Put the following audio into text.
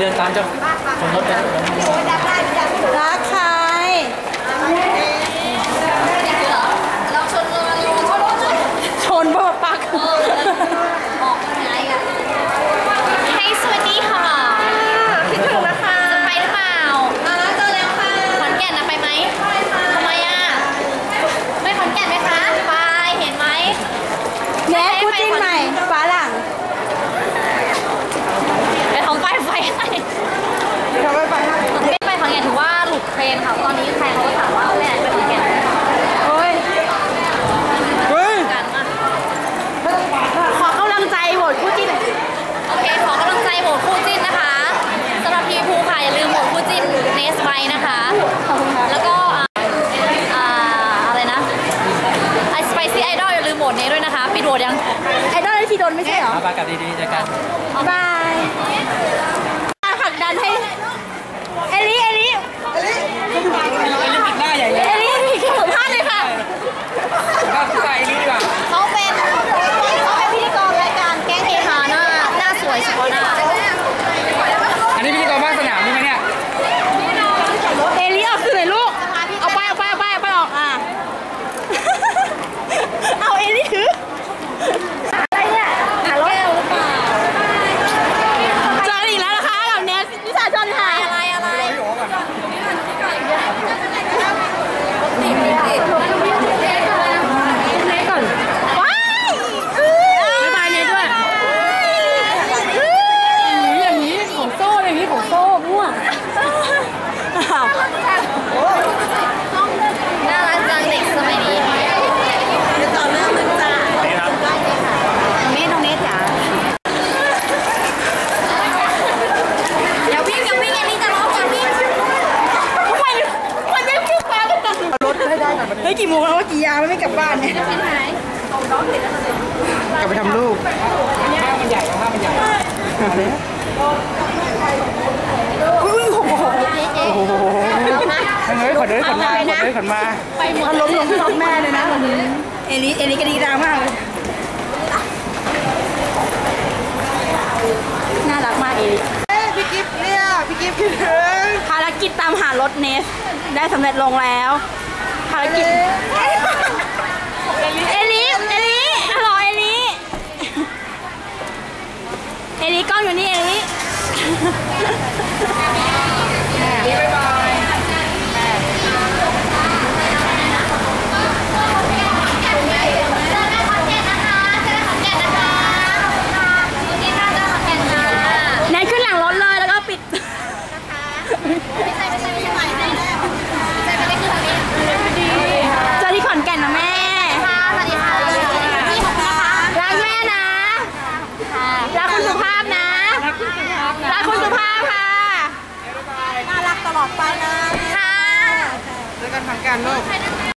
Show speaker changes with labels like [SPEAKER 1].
[SPEAKER 1] เดิน
[SPEAKER 2] ตามเจ้าคนรถไป
[SPEAKER 3] รัก
[SPEAKER 1] มใช่เหรอเอาปากลับดีๆเจ
[SPEAKER 3] อ
[SPEAKER 1] กัน บายมาผลักดัน
[SPEAKER 3] ให้
[SPEAKER 2] เอ
[SPEAKER 3] ลิเอลิเอลิ
[SPEAKER 2] ปิดหน้าใหญ่เลย
[SPEAKER 3] เอลิมีแค่สัมภาษเลยค่ะ
[SPEAKER 2] ก็ใส่นี่ดีกว่า
[SPEAKER 1] เขาเป็นเขาเป็นพิธีกรรายการแกงเฮฮาหน้าหน้าสวยเฉพาะหน้า
[SPEAKER 2] กี่
[SPEAKER 3] โม
[SPEAKER 1] ง
[SPEAKER 3] แล้วว่ากี่ยาวไม่กลับบ้านเนี่ย
[SPEAKER 4] กลับไปทำลูก
[SPEAKER 2] ห้ามันใหญ่ผ้ามันใหญ่โอ้
[SPEAKER 3] โหโอ้โหขน
[SPEAKER 4] เลยขนเลยขนมาขนเลยขนมา
[SPEAKER 3] มัล้มลงที่น้องแม่เลยนะเอลิเอลิกระดีดามากเลยน่ารักมากเอลิ
[SPEAKER 4] พี่กิฟต์เนี่ยพี่กิฟต์พี่
[SPEAKER 3] ภารกิจตามหารถเนสได้สำเร็จลงแล้ว ภารกิจเอลิเอลิฮัลโหเอลิเอลิกล้องอยู่นี่เอลิ